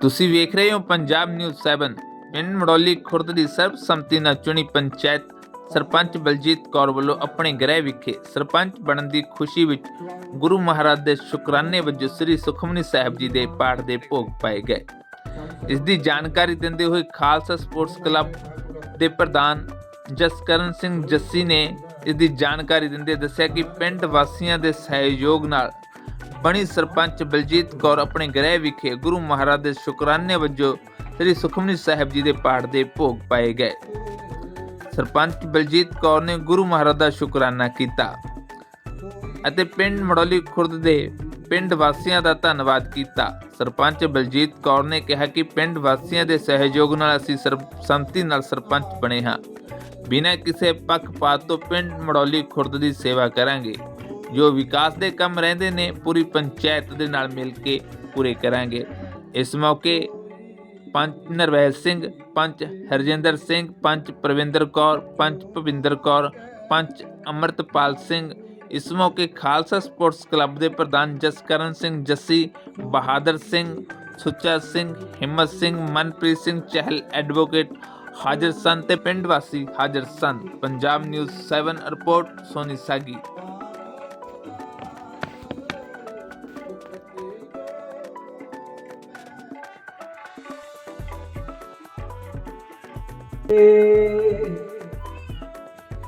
ਤੁਸੀਂ ਵੇਖ ਰਹੇ ਹੋ ਪੰਜਾਬ ਨਿਊਜ਼ 7 ਪਿੰਡ ਮੜੋਲੀ ਖੁਰਦ ਦੀ ਸਰਬਸੰਮਤੀ ਨਾਲ ਚੁਣੀ ਪੰਚਾਇਤ ਸਰਪੰਚ ਬਲਜੀਤ ਕੌਰ ਵੱਲੋਂ ਆਪਣੇ ਗ੍ਰਹਿ ਵਿਖੇ ਸਰਪੰਚ ਬਣਨ ਦੀ ਖੁਸ਼ੀ ਵਿੱਚ ਗੁਰੂ ਮਹਾਰਾਜ ਦੇ ਸ਼ੁਕਰਾਨੇ ਵਜੋਂ ਸ੍ਰੀ ਸੁਖਮਨੀ ਸਾਹਿਬ ਜੀ ਦੇ ਪਾਠ ਦੇ ਭੋਗ ਪਾਏ ਗਏ। ਇਸ ਦੀ ਜਾਣਕਾਰੀ ਦਿੰਦੇ ਹੋਏ ਖਾਲਸਾ ਸਪੋਰਟਸ ਕਲੱਬ ਦੇ ਪ੍ਰਧਾਨ ਜਸਕਰਨ ਸਿੰਘ ਜੱਸੀ ਨੇ ਇਸ ਦੀ ਜਾਣਕਾਰੀ ਦਿੰਦੇ ਦੱਸਿਆ ਕਿ ਪਿੰਡ ਵਾਸੀਆਂ ਦੇ ਸਹਿਯੋਗ ਨਾਲ ਬਣੀ ਸਰਪੰਚ ਬਲਜੀਤ ਕੌਰ ਆਪਣੇ ਗ੍ਰਹਿ ਵਿਖੇ ਗੁਰੂ ਮਹਾਰਾਜ ਦੇ ਸ਼ੁਕਰਾਨੇ ਵਜੋਂ ਸ੍ਰੀ ਸੁਖਮਨੀ ਸਾਹਿਬ ਜੀ ਦੇ ਪਾਠ ਦੇ ਭੋਗ ਪਾਏ ਗਏ। ਸਰਪੰਚ ਬਲਜੀਤ ਕੌਰ ਨੇ ਗੁਰੂ ਮਹਾਰਾਜ ਦਾ ਸ਼ੁਕਰਾਨਾ ਕੀਤਾ ਅਤੇ ਪਿੰਡ ਮੜੋਲੀ ਖੁਰਦ ਦੇ ਪਿੰਡ ਵਾਸੀਆਂ ਦਾ ਧੰਨਵਾਦ ਕੀਤਾ। ਸਰਪੰਚ ਬਲਜੀਤ ਕੌਰ ਨੇ ਕਿਹਾ ਕਿ ਪਿੰਡ ਵਾਸੀਆਂ ਦੇ ਸਹਿਯੋਗ ਨਾਲ ਅਸੀਂ ਸਰਬਸੰਮਤੀ ਨਾਲ ਸਰਪੰਚ ਬਣੇ ਹਾਂ। ਬਿਨਾਂ ਕਿਸੇ ਪੱਖਪਾਤ ਤੋਂ ਪਿੰਡ ਮੜੋਲੀ ਖੁਰਦ ਦੀ ਸੇਵਾ ਕਰਾਂਗੇ। ਜੋ ਵਿਕਾਸ ਦੇ ਕੰਮ ਰਹਿੰਦੇ ਨੇ, ਪੂਰੀ ਪੰਚਾਇਤ ਦੇ ਨਾਲ ਮਿਲ ਕੇ ਪੂਰੇ ਕਰਾਂਗੇ। ਇਸ ਮੌਕੇ ਪੰਚ ਨਰਵੈਲ ਸਿੰਘ, ਪੰਚ ਹਰਜਿੰਦਰ ਸਿੰਘ, ਪੰਚ ਪ੍ਰਵਿੰਦਰ ਕੌਰ, ਪੰਚ ਭਵਿੰਦਰ ਕੌਰ, ਪੰਚ ਅਮਰਤਪਾਲ ਸਿੰਘ, ਇਸ ਮੌਕੇ ਖਾਲਸਾ ਸਪੋਰਟਸ ਕਲੱਬ ਦੇ ਪ੍ਰਧਾਨ ਜਸਕਰਨ ਸਿੰਘ ਜੱਸੀ, ਬਹਾਦਰ ਸਿੰਘ, ਸੁੱਚਾ ਸਿੰਘ, ਹਿੰਮਤ ਸਿੰਘ, ਮਨਪ੍ਰੀਤ ਸਿੰਘ ਚਹਿਲ ਐਡਵੋਕੇਟ, ਹਾਜ਼ਰ ਸਨ ਤੇ ਪਿੰਡ ਵਾਸੀ ਹਾਜ਼ਰ ਸਨ ਪੰਜਾਬ ਨਿਊਜ਼ 7 ਰਿਪੋਰਟ, ਸੋਨੀ ਸਾਗੀ।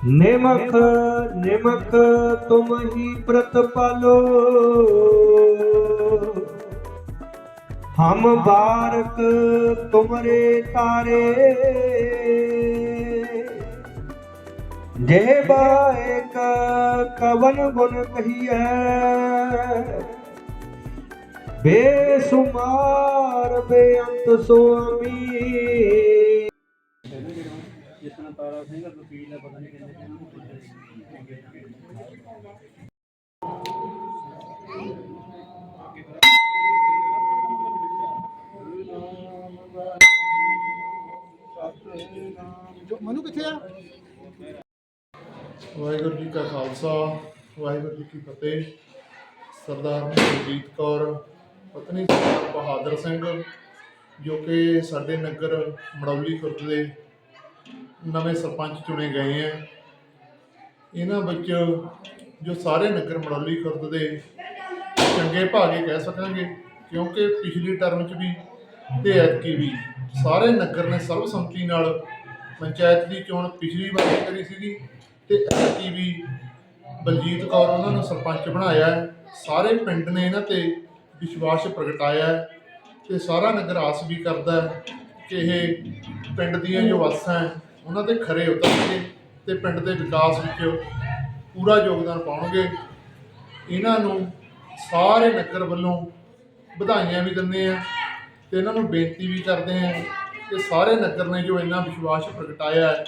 ਨਿਮਖ ਨਿਮਖ ਤੁਮ ਹੀ ਪ੍ਰਤਪਾਲੋ ਹਮ ਬਾਰਕ ਤੁਮਰੇ ਤਾਰੇ ਜੇ ਬਾਇਕ ਕਵਨ ਗੁਣ ਕਹੀਐ ਬੇਸੁਮਾਰ ਬੇਅੰਤ ਸੁਆਮੀ ਜਿਤਨਾ ਤਾਰਾ ਸਿੰਘ ਵਕੀਲ ਹੈ ਪਤਾ ਨਹੀਂ ਕਿੰਨੇ ਜੋ ਮਨੂ ਕਿੱਥੇ ਆ ਵਾਹਿਗੁਰੂ ਜੀ ਕਾ ਖਾਲਸਾ ਵਾਹਿਗੁਰੂ ਜੀ ਕੀ ਫਤਿਹ ਸਰਦਾਰ ਮਨਜੀਤ ਕੌਰ ਪਤਨੀ ਸਰਦਾਰ ਬਹਾਦਰ ਸਿੰਘ, ਜੋ ਕਿ ਸਾਡੇ ਨਗਰ ਮੜੌਲੀ ਖੁਰਦ ਦੇ ਨਵੇਂ ਸਰਪੰਚ ਚੁਣੇ ਗਏ ਹੈ ਇਹਨਾਂ ਵਿੱਚ ਜੋ ਸਾਰੇ ਨਗਰ ਮੜੌਲੀ ਖੁਰਦ ਦੇ ਚੰਗੇ ਭਾਗੇ ਕਹਿ ਸਕਾਂਗੇ, ਕਿਉਂਕਿ ਪਿਛਲੀ ਟਰਮ 'ਚ ਵੀ ਤੇ ਐਤਕੀ ਵੀ ਸਾਰੇ ਨਗਰ ਨੇ ਸਰਬਸੰਮਤੀ ਨਾਲ ਪੰਚਾਇਤ ਦੀ ਚੋਣ ਪਿਛਲੀ ਵਾਰ ਕਰੀ ਸੀਗੀ ਤੇ ਐਤਕੀ ਵੀ ਬਲਜੀਤ ਕੌਰ ਉਹਨਾਂ ਨੂੰ ਸਰਪੰਚ ਬਣਾਇਆ ਹੈ। ਸਾਰੇ ਪਿੰਡ ਨੇ ਇਹਨਾਂ ਤੇ ਵਿਸ਼ਵਾਸ ਪ੍ਰਗਟਾਇਆ ਹੈ ਤੇ ਸਾਰਾ ਨਗਰ ਆਸ ਵੀ ਕਰਦਾ ਹੈ ਕਿ ਇਹ ਪਿੰਡ ਦੀਆਂ ਜੋ ਆਸਾਂ ਹੈ, ਉਹਨਾਂ ਦੇ ਖਰੇ ਉਤਰਨਗੇ ਤੇ ਪਿੰਡ ਦੇ ਵਿਕਾਸ ਵਿੱਚ ਪੂਰਾ ਯੋਗਦਾਨ ਪਾਉਣਗੇ। ਇਹਨਾਂ ਨੂੰ ਸਾਰੇ ਨਗਰ ਵੱਲੋਂ ਵਧਾਈਆਂ ਵੀ ਦਿੰਦੇ ਆ ਤੇ ਇਹਨਾਂ ਨੂੰ ਬੇਨਤੀ ਵੀ ਕਰਦੇ ਆ ਕਿ ਸਾਰੇ ਨਗਰ ਨੇ ਜੋ ਇੰਨਾ ਵਿਸ਼ਵਾਸ ਪ੍ਰਗਟਾਇਆ ਹੈ,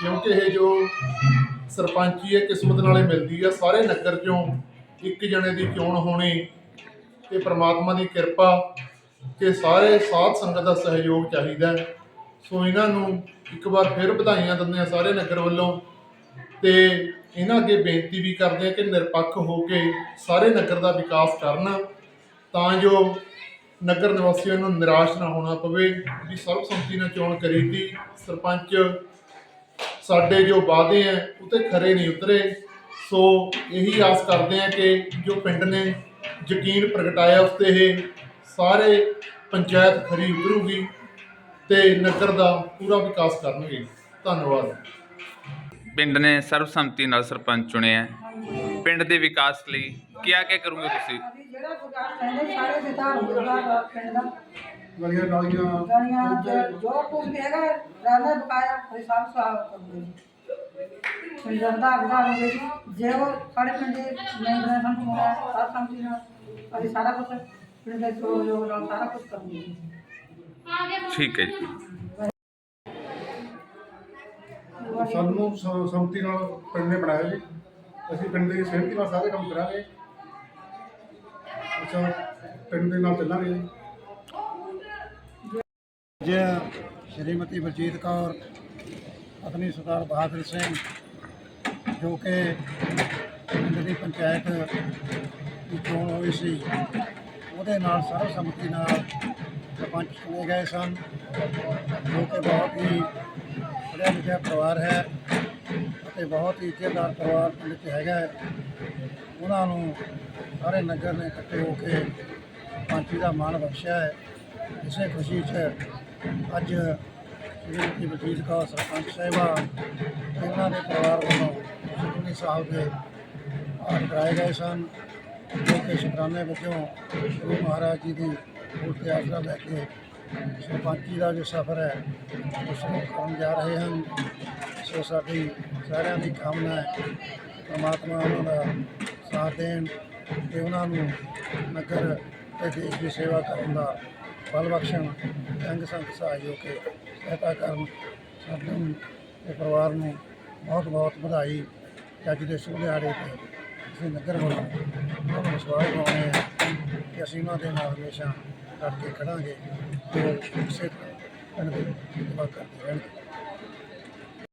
ਕਿਉਂਕਿ ਇਹ ਜੋ ਸਰਪੰਚੀ ਹੈ ਕਿਸਮਤ ਨਾਲੇ ਮਿਲਦੀ ਆ, ਸਾਰੇ ਨਗਰ ਚੋਂ ਇੱਕ ਜਣੇ ਦੀ ਚੋਣ ਹੋਣੀ ਤੇ ਪ੍ਰਮਾਤਮਾ ਦੀ ਕਿਰਪਾ ਕਿ ਸਾਰੇ ਸਾਧ ਸੰਗਤ ਦਾ ਸਹਿਯੋਗ ਚਾਹੀਦਾ ਹੈ। ਸੋ ਇਹਨਾਂ ਨੂੰ ਇੱਕ ਵਾਰ ਫਿਰ ਵਧਾਈਆਂ ਦਿੰਦੇ ਆ ਸਾਰੇ ਨਗਰ ਵੱਲੋਂ ਤੇ ਇਹਨਾਂ ਅੱਗੇ ਬੇਨਤੀ ਵੀ ਕਰਦੇ ਆ ਕਿ ਨਿਰਪੱਖ ਹੋ ਕੇ ਸਾਰੇ ਨਗਰ ਦਾ ਵਿਕਾਸ ਕਰਨ। ਤਾਂ ਜੋ ਨਗਰ ਨਿਵਾਸੀਆਂ ਨੂੰ ਨਿਰਾਸ਼ ਨਾ ਹੋਣਾ ਪਵੇ। ਵੀ ਸਰਬਸੰਮਤੀ ਨਾਲ ਚੋਣ ਕਰੀਤੀ ਸਰਪੰਚ ਸਾਡੇ ਜੋ ਵਾਅਦੇ ਹੈ, ਉਹ ਤੇ ਖਰੇ ਨਹੀਂ ਉਤਰੇ। ਸੋ ਇਹੀ ਆਸ ਕਰਦੇ ਆ ਕਿ ਜੋ ਪਿੰਡ ਨੇ ਯਕੀਨ ਪ੍ਰਗਟਾਇਆ ਉਸ ਤੇ ਇਹ ਸਾਰੇ ਪੰਚਾਇਤ ਖਰੀ ਉਤਰੂਗੀ ਤੇ ਨਗਰ ਦਾ ਪੂਰਾ ਵਿਕਾਸ ਕਰਨਗੇ। ਧੰਨਵਾਦ। ਪਿੰਡ ਨੇ ਸਰਬਸੰਮਤੀ ਨਾਲ ਸਰਪੰਚ ਚੁਣਿਆ। ਹੈ। ਪਿੰਡ ਦੇ ਵਿਕਾਸ ਲਈ ਕੀ ਕੀ ਕਰੋਗੇ ਤੁਸੀਂ? ਜਿਹੜਾ ਵਿਕਾਸ ਕਹਿੰਦੇ ਸਾਰੇ ਦੇ ਤਾਂ ਹੋਊਗਾ ਪਿੰਡ ਦਾ ਗਲੀਆਂ ਨਾਲੀਆਂ। ਗਲੀਆਂ ਚ ਜੋ ਕੁਝ ਵੀ ਹੈਗਾ ਰਹਿੰਦਾ ਬਕਾਇਆ ਹਿਸਾਬ ਸਾਫ਼ ਕਰੂਗੇ। ਪਿੰਡ ਦਾ ਵਿਧਾਨ ਵਿਧਾਨ ਹੋਵੇ ਜੀ ਜੇ ਉਹ ਸਾਡੇ ਪਿੰਡ ਦੇ ਮੈਂਬਰਾਂ ਸਾਨੂੰ ਹੋਣਾ ਸਾਰਾ ਸੰਮਤੀ ਨਾਲ। ਅਸੀਂ ਸਾਰਾ ਕੁਝ ਪਿੰਡ ਦੇ ਸਹਿਯੋਗ ਨਾਲ ਸਾਰਾ ਕੁਝ ਕਰਾਂਗੇ ਜੀ ਠੀਕ ਹੈ ਜੀ। ਸਾਨੂੰ ਸ- ਸੰਮਤੀ ਨਾਲ ਪਿੰਡ ਨੇ ਬਣਾਇਆ ਜੀ। ਅਸੀਂ ਪਿੰਡ ਦੀ ਸਹਿਮਤੀ ਨਾਲ ਸਾਰੇ ਕੰਮ ਕਰਾਂਗੇ। ਅੱਛਾ ਪਿੰਡ ਦੇ ਨਾਲ ਚੱਲਾਂਗੇ ਜੀ। ਅੱਜ ਸ਼੍ਰੀਮਤੀ ਬਲਜੀਤ ਕੌਰ ਪਤਨੀ ਸਰਦਾਰ ਬਹਾਦਰ ਸਿੰਘ ਜੋ ਕਿ ਪਿੰਡ ਦੀ ਪੰਚਾਇਤ ਦੀ ਚੋਣ ਹੋਈ ਸੀ। ਉਹਦੇ ਉਹਦੇ ਨਾਲ ਸਰਬਸੰਮਤੀ ਨਾਲ ਸਰਪੰਚ ਚੁਣੇ ਗਏ ਸਨ। ਜੋ ਕਿ ਬਹੁਤ ਹੀ ਪੜ੍ਹਿਆ ਲਿਖਿਆ ਪਰਿਵਾਰ ਹੈ ਅਤੇ ਬਹੁਤ ਹੀ ਇੱਜ਼ਤਦਾਰ ਪਰਿਵਾਰ ਪਿੰਡ 'ਚ ਹੈਗਾ ਉਹਨਾਂ ਨੂੰ ਸਾਰੇ ਨਗਰ ਨੇ ਇਕੱਠੇ ਹੋ ਕੇ ਪੰਚੀ ਦਾ ਮਾਣ ਬਖਸ਼ਿਆ ਹੈ। ਇਸੇ ਖੁਸ਼ੀ 'ਚ ਅੱਜ ਸ਼੍ਰੀਮਤੀ ਬਲਜੀਤ ਕੌਰ ਸਰਪੰਚ ਸਾਹਿਬਾ ਇਹਨਾਂ ਦੇ ਪਰਿਵਾਰ ਵੱਲੋਂ ਸੁਖਮਨੀ ਸਾਹਿਬ ਦੇ ਆਰ ਕਰਾਏ ਗਏ ਸਨ। ਜੋ ਕਿ ਸ਼ੁਕਰਾਨੇ ਵਜੋਂ ਗੁਰੂ ਮਹਾਰਾਜ ਜੀ ਦੀ ਮੂਰਤੀ ਆਸਰਾ ਲੈ ਕੇ ਸਰਪੰਚੀ ਦਾ ਜੋ ਸਫ਼ਰ ਹੈ, ਉਸ ਨੂੰ ਕਰਨ ਜਾ ਰਹੇ ਹਨ। ਸੋ ਸਾਡੀ ਸਾਰਿਆਂ ਦੀ ਕਾਮਨਾ ਹੈ ਕਿ ਉਹਨਾਂ ਦਾ ਸਾਥ ਦੇਣ ਤੇ ਉਹਨਾਂ ਨੂੰ ਨਗਰ ਤੇ ਦੇਸ਼ ਦੀ ਸੇਵਾ ਕਰਨ ਦਾ ਬਲ ਬਖਸ਼ਣ ਤੇ ਅੰਗ ਸੰਗ ਸਹਾਇਓ ਕੇ ਸਹਾਇਤਾ ਕਰਨ ਸਭ ਨੂੰ ਤੇ ਪਰਿਵਾਰ ਨੂੰ ਬਹੁਤ ਬਹੁਤ ਵਧਾਈ। ਅੱਜ ਦੇ ਸ਼ੁਭ ਦਿਹਾੜੇ ਤੇ ਅਸੀਂ ਨਗਰ ਵੱਲੋਂ ਉਹਨਾਂ ਨੂੰ ਵਿਸ਼ਵਾਸ ਦਿਵਾਉਂਦੇ ਹਾਂ ਕਿ ਅਸੀਂ ਉਹਨਾਂ ਦੇ ਨਾਲ ਹਮੇਸ਼ਾ ਡਟ ਕੇ ਖੜਾਂਗੇ ਤੇ ਇਸੇ ਪਿੰਡ ਦੀ ਸੇਵਾ ਕਰਦੇ ਰਹਿਣਗੇ।